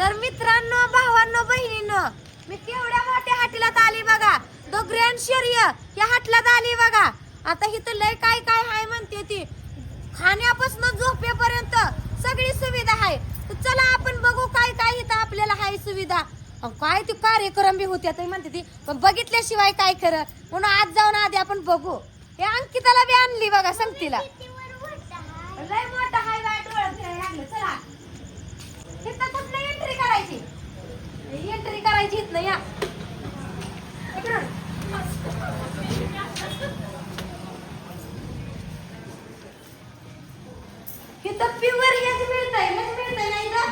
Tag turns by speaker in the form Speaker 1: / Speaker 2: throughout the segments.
Speaker 1: तर मित्रांनो भावांनो बहिणींनो मी केवढ्या मोठ्या हाटीलात आली बघा. द ग्रँड शर्य या हाटलात आली बघा. आता इथं लय काय काय हाय म्हणते ती. खाण्यापासून झोपेपर्यंत सगळी सुविधा आहे तर चला आपण बघू काय काय इथं आपल्याला हाय सुविधा. काय ती कार्यक्रम बी होत्या तरी म्हणते ती. पण बघितल्याशिवाय काय खरं? म्हणून आज जाऊन आधी आपण बघू. हे अंकिताला बी आणली बघा संगतीला. लय मोठा हाय चला इथं कुठलं एंट्री करायची एंट्री करायची इथनं या इकडून. इथं प्युअर हेच मिळतंय हेच मिळतंय नाही का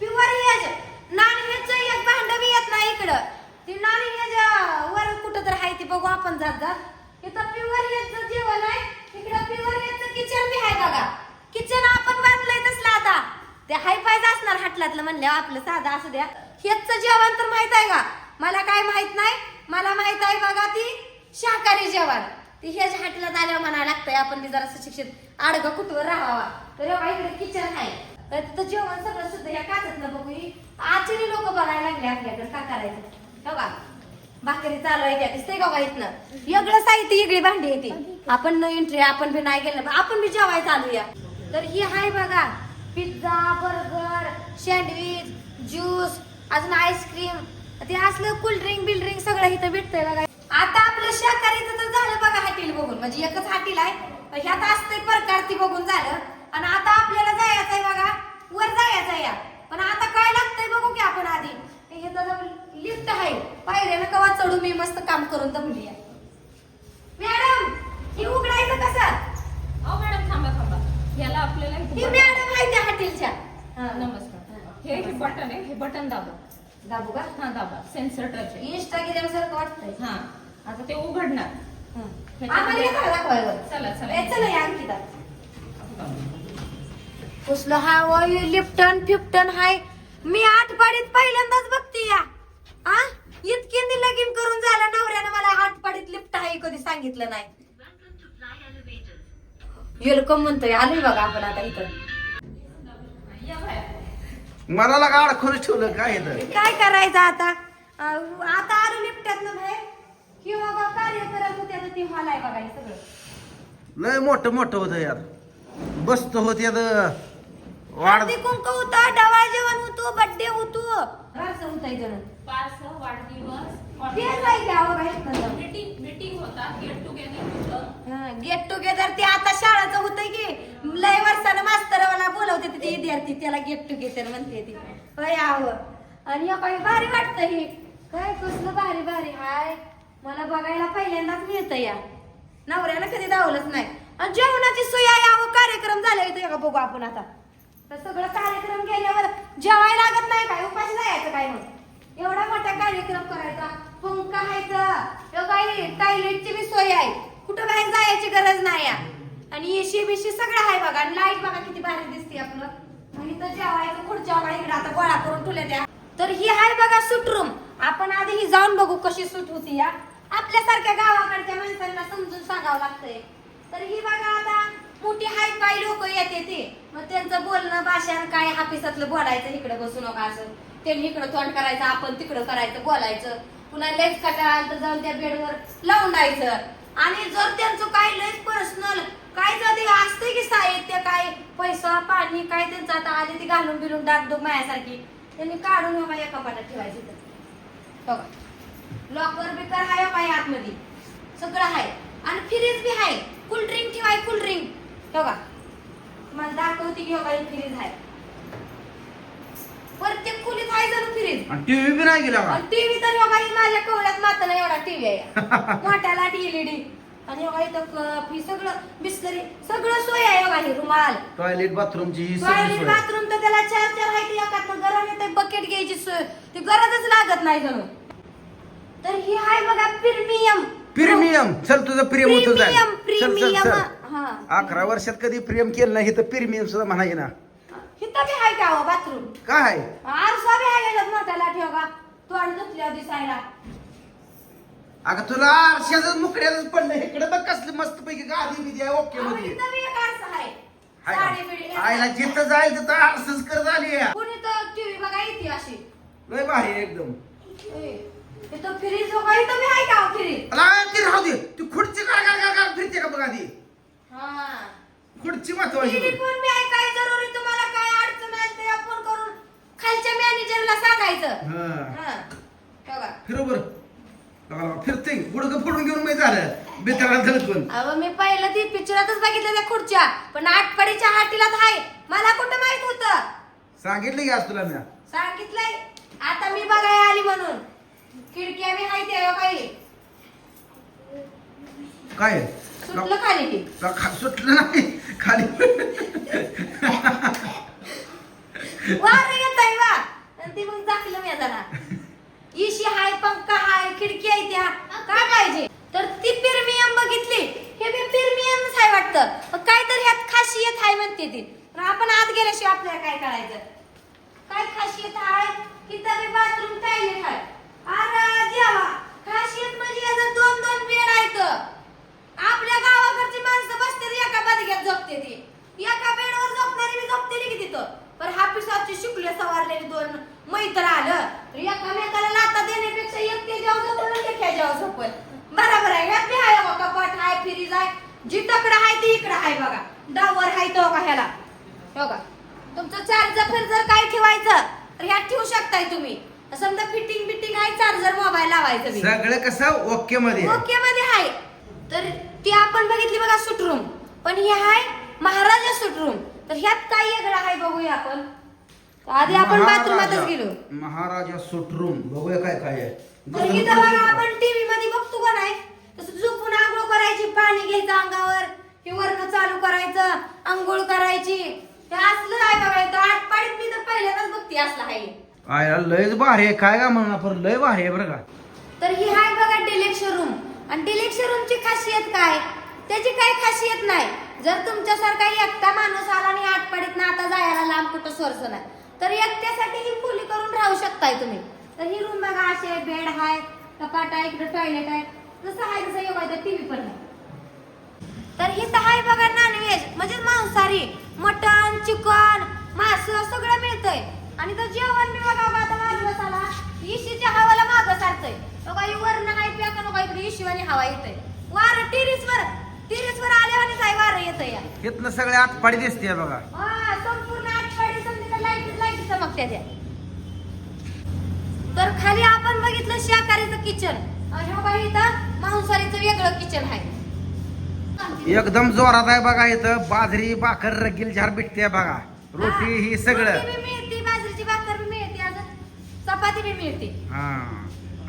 Speaker 1: प्युअर हेज नॉन हेज एक भांड बी येत नाही इकडं ती नॉन हेज वर कुठं तर आहे ती बघू आपण जात जात. इथं प्युअर हेज जेवण आहे. इकडं प्युअर हेज किचन बी आहे बघा. किचन आपण बांधलंय तसलं आता. ते हाय फायच असणार हाटलातलं म्हणल्यावर आपलं साधं असू द्या. हेच जेवण तर माहीत आहे का? मला काय माहीत नाही. मला माहीत आहे बघा ती शाकाहारी जेवण. ती हेच हाटलात आल्यावर म्हणायला लागतंय आपण बी जरा सुशिक्षित आडगं कुठवर राहावा. तर इकडे किचन आहे. तर तिथं जेवण सगळं सुद्धा या काचतलं बघू. ही लोक बघायला लागले आपल्याकडे का करायचं. हो का भाकरी चालू आहे त्या दिसते का इथनं? वेगळं साहित्य वेगळी भांडी येते आपण न एंट्री आपण बी नाही गेलं आपण बी जेवाय चालूया तर ही आहे बघा पिझ्झा बर्गर सँडविच ज्यूस अजून आईस्क्रीम ते असलं कोल्ड्रिंक बिल्ड्रिंक सगळं इथं भेटतंय बघा. आता आपलं शाकाहारीचं तर झालं बघा हाटील बघून. म्हणजे एकच हाटील आहे. ह्यात असतंय प्रकार ती बघून झालं. आणि आता आपल्याला जायचं आहे बघा वर जायचं आहे या. पण आता काय लागतंय बघू की आपण आधी. हे तर लिफ्ट आहे. पायऱ्यानं कवा चढू मी मस्त काम करून दमली आहे मॅडम ही उघडायचं कसं?
Speaker 2: अहो मॅडम थांबा थांबा. याला आपल्याला
Speaker 1: ही मॅडम आहे त्या हॉटेलच्या.
Speaker 2: बटन- नमस्कार. हे हे बटन आहे हे बटन दाबा.
Speaker 1: दाबू का?
Speaker 2: हा दाबा. सेन्सर टच आहे.
Speaker 1: इंस्टा गेल्यासारखं वाटतंय.
Speaker 2: हा. आता ते उघडणार.
Speaker 1: आम्हाला हे दाखवायवर
Speaker 2: चला चला.
Speaker 1: ए, चला या अंकिता. कसलं हा वय लिफ्टन फिफ्टन हाय. मी आठ पाडीत पहिल्यांदाच बघते या. आ? इतकी लगीन करून झालं नवऱ्यानं मला आठ पाडीत लिफ्ट आहे कधी सांगितलं नाही. वेलकम म्हणतोय आलोय बघा आपण आता इथं.
Speaker 3: मला लगा अडखूनच ठेवलं काय
Speaker 1: काय करायचं आता? आता आलो लिफ्टातनं बाहेर. किंवा बा कार्यक्रम होत्या ती हॉल आहे बघा हे सगळं.
Speaker 3: लय मोठं मोठं होतं यार. बसत होत यात. वाढ
Speaker 1: हळदी कुंकू होतं डवाळ जेवण होतो बड्डे होतो. असं होतं जण.
Speaker 2: पार्सल वाढदिवस
Speaker 1: तेच आहे की अहो बाई, इथनं.
Speaker 2: मीटिंग मीटिंग होता गेट टुगेदर होतं.
Speaker 1: गेट टुगेदर ते आता शाळाचं होतंय की लय वर्षानं मास्तर मला बोलवते ते विद्यार्थी त्याला गेट टुगेदर म्हणते ती. होय आव आणि काही भारी वाटतं हे. काय कसलं भारी भारी हाय. मला बघायला पहिल्यांदाच मिळतं या. नवऱ्याला कधी दावलंच नाही. आणि जेवणाची सोय आहे अहो कार्यक्रम झाले इथं. का बघू आपण आता. तर सगळं कार्यक्रम केल्यावर जेवायला लागत नाही काय? उपाशी जायचं काय मग? एवढा मोठा कार्यक्रम करायचा पंखा हायचं काही टॉयलेटची बी सोय आहे. कुठं बाहेर जायची गरज नाही या. आणि एशी बिशी सगळं आहे बघा. आणि लाइट बघा किती भारी दिसते आपलं. आणि तर जेवायचं पुढच्या बघा इकडे. आता गोळा करून ठेवल्या त्या. तर ही आहे बघा सुटरूम आपण आधी ही जाऊन बघू कशी सूट होती या. आपल्यासारख्या गावाकडच्या माणसांना समजून सांगावं लागतंय. तर ही बघा आता मोठी हाय पाय लोक येते ते. मग त्यांचं बोलणं भाषण काय हाफिसातलं बोलायचं इकडे बसू नका असं. त्यांनी इकडं तोंड करायचं आपण तिकडं करायचं बोलायचं. पुन्हा लेच कटाळ तर जाऊन त्या बेडवर लावून द्यायचं. आणि जर त्यांचं काय लयच पर्सनल काय जाते असते की साहित्य काय पैसा पाणी काय त्यांचं आता आले ती घालून बिलून डागडूग मायासारखी त्यांनी काढून हो बाई एका पाटात ठेवायची बघा. लॉकर बिकर हाय हो आतमध्ये. सगळं आहे आणि फ्रीज बी आहे कुल ड्रिंक ठेवाय कुल ड्रिंक बघा. मला दाखवते की हो बाई फ्रीज आहे. प्रत्येक खोलीत आहे जणू फ्रीज
Speaker 3: टीव्ही बी नाही गेला का
Speaker 1: टीव्ही तर बघा ही माझ्या कवड्यात मात्र एवढा टीव्ही आहे. मोठ्याला एलईडी आणि बघा इथं ही सगळं बिस्लरी सगळं सोय आहे बघा ही रुमाल.
Speaker 3: टॉयलेट बाथरूमची ही सगळी
Speaker 1: टॉयलेट
Speaker 3: सोय.
Speaker 1: बाथरूम तर त्याला चार चार आहे एकात गरम येते बकेट घ्यायची सोय. ती गरजच लागत नाही जणू. तर ही आहे बघा प्रीमियम
Speaker 3: प्रीमियम चल तुझं प्रेम होतं जाय.
Speaker 1: प्रीमियम
Speaker 3: चल चल
Speaker 1: प्रीमियम
Speaker 3: चल
Speaker 1: हा.
Speaker 3: अकरा वर्षात कधी प्रेम केलं नाही तर प्रीमियम सुद्धा म्हणाय ना
Speaker 1: बी का बाथरूम?
Speaker 3: काय
Speaker 1: आरसा बी ठेवा तोंड दिसायला
Speaker 3: अगं तुला आरशाच मुकड्याच पडलं इकडे बघ कसली मस्त पैकी गादी बिदी आहे ओके
Speaker 1: अहो,
Speaker 3: मध्ये.
Speaker 1: इथं बी एक आरसा आहे
Speaker 3: हाय
Speaker 1: साडी
Speaker 3: का?
Speaker 1: बिडी
Speaker 3: आईला जिथं जाईल तिथं आरसच आहे.
Speaker 1: कोणी तर टीव्ही बघा ती अशी.
Speaker 3: लय भारी आहे एकदम.
Speaker 1: ए, फ्रीज हो काही तुम्ही आहे का फ्रीज?
Speaker 3: अला, ती राहू दे. ती खुर्ची काय काय काय काय फिरते का बघा
Speaker 1: हा
Speaker 3: खुर्ची महत्वाची
Speaker 1: बी आहे काय जरुरी? तुम्हाला काय अडचण आली तर फोन करून खालच्या मॅनेजरला सांगायचं.
Speaker 3: हा.
Speaker 1: हा. बघा.
Speaker 3: फिरो बर. फिरते. गुडघं फोडून घेऊन मी झालं. बेताळा धडकून
Speaker 1: अहो मी पहिलं ती पिक्चरातच बघितलं त्या खुर्च्या. पण आठपडीच्या हाटीला हाय. मला कुठं माहीत होतं?
Speaker 3: सांगितलं की आज तुला मी
Speaker 1: सांगितलंय. आता मी बघाय आली म्हणून. खिडक्या बी हाय त्या काही
Speaker 3: काय?
Speaker 1: सुटलं खाली
Speaker 3: खा- सुटलं नाही खाली.
Speaker 1: वार येत आहे वा. आणि ती मग दाखलं मी जरा इशी हाय पंखा हाय खिडकी आहे त्या. काय पाहिजे? तर ती प्रीमियम बघितली. हे बी प्रीमियमच आहे वाटतं. पण काहीतरी ह्यात खासियत आहे म्हणते ती. पण आपण आत गेल्याशिवाय आपल्याला काय कळायचं? काय खासियत आहे? तिथं बी बाथरूम टॉयलेट आहे. अरे देवा खासियत म्हणजे याचं दोन दोन बेड आहेत. आपल्या गावाकडची माणसं बसते एका बदग्यात झोपते ती. एका बेडवर झोपणारी बी झोपते की तिथं. पण हापिसाची शिकले सवारलेली दोन मैत्र आलं तर एकामेकाला लाता देण्यापेक्षा एक ते जाऊ झोपल ते जाऊ झोपल. बरोबर आहे ह्यात बी आहे बघा कपाट आहे फ्रीज आहे जी तकडं आहे ती इकडं आहे बघा. डावर आहे तो बघा ह्याला? हे बघा तुमचं चार्जर फिर्जर काय ठेवायचं? तर ह्यात ठेवू शकताय तुम्ही. समजा फिटिंग बिटिंग आहे चार्जर मोबाईल लावायचं
Speaker 3: सगळं कसं? ओके मध्ये.
Speaker 1: ओके मध्ये आहे तर ती आपण बघितली बघा सुटरूम पण ही आहे महाराजा सुटरूम तर ह्यात काय वेगळं आहे बघूया आपण. आधी आपण बाथरूमातच गेलो.
Speaker 3: महाराजा सुटरूम बघूया काय काय आहे.
Speaker 1: इथं बघा आपण टीव्ही मध्ये बघतो का नाही? तसं झोपून आंघोळ करायची पाणी घ्यायचं अंगावर. हे वरण चालू करायचं आंघोळ करायची. हे असलं आहे बघा इथं आठ पाडीत मी तर पहिल्यांदाच बघते असलं आहे.
Speaker 3: आयला लयच भारी आहे. काय का म्हणणार लय भारी आहे बरं का?
Speaker 1: तर ही आहे बघा डिलेक्स रूम आणि डिलेक्स रूमची खासियत काय? त्याची काही खासियत नाही. जर तुमच्यासारखा एकटा माणूस आला आणि आठपाडीत ना आता जायला लांब कुठं सोर्स नाही. तर एकट्यासाठी ही खोली करून राहू शकताय तुम्ही. तर ही रूम बघा असे बेड आहे कपाट आहे इकडे टॉयलेट आहे. जसं आहे तसं टी टीव्ही पण आहे. तर ही तर आहे बघा नॉनव्हेज म्हणजे मांसाहारी. मटन चिकन मास सगळं मिळतंय. आणि तर जेवण मी बघा बघा आता माझं आला इशीच्या हवाला मागं सारतंय. बघा ही वरण आहे प्याका नको इकडे इशीवानी हवा येतंय. वार टेरिसवर टेरिसवर आल्यावानी काय वार येतंय या.
Speaker 3: इथनं सगळे आतपाडी दिसते बघा.
Speaker 1: हा, संपूर्ण आठवडी समजा लाइट लाइट चमकत्या त्या. तर खाली आपण बघितलं शाकाहारीचं किचन. आणि बघा इथं मांसाहारीचं वेगळं किचन आहे.
Speaker 3: एकदम जोरात आहे बघा इथं. बाजरी भाकर रगील झार भेटते बघा. रोटी ही सगळं
Speaker 1: रोटी बी मिळते बाजरीची भाकर बी मिळते बी मिळते.
Speaker 3: हा.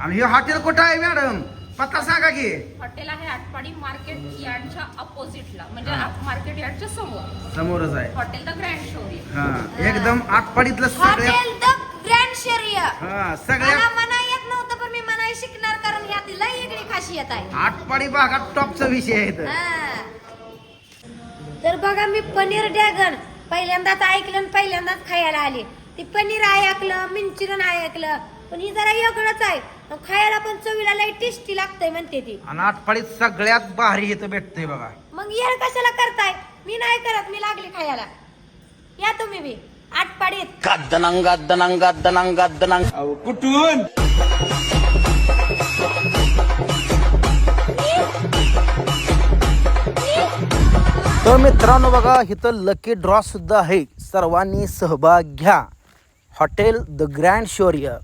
Speaker 3: आणि हे हॉटेल कुठं आहे मॅडम? पत्ता सांगा की.
Speaker 2: हॉटेल आहे आटपाडी मार्केट यार्डच्या अपोजिटला. म्हणजे. मार्केट यार्डच्या समोर.
Speaker 3: समोरच आहे.
Speaker 2: हॉटेल द ग्रँड शोरी
Speaker 3: हा. एकदम आटपाडीतलं
Speaker 1: हॉटेल द ग्रँड शेरिया.
Speaker 3: हा सगळ्या
Speaker 1: मला मना येत नव्हतं पण मी मनाई शिकणार कारण ह्यात लई वेगळी खासियत आहे.
Speaker 3: आटपाडी भागात टॉपचा विषय आहे इथं.
Speaker 1: हा. तर बघा मी पनीर ड्रॅगन पहिल्यांदाच ऐकलं आणि पहिल्यांदाच खायला आले. ती पनीर ऐकलं मिंचुरन ऐकलं. पण ही जरा वेगळंच आहे. खायला पण चवीला लई टेस्टी लागतंय म्हणते ती.
Speaker 3: आणि आटपाडीत सगळ्यात भारी इथं भेटतंय बघा.
Speaker 1: मग येळ कशाला करताय? मी नाही करत मी लागली खायला. या तुम्ही बी. आटपाडीत.
Speaker 4: गद्दनं गद्दनं गद्दनं गद्दनं
Speaker 3: कुठून? तर मित्रांनो बघा इथं लकी ड्रॉ सुद्धा आहे. सर्वांनी सहभाग घ्या. हॉटेल द ग्रँड शौर्य.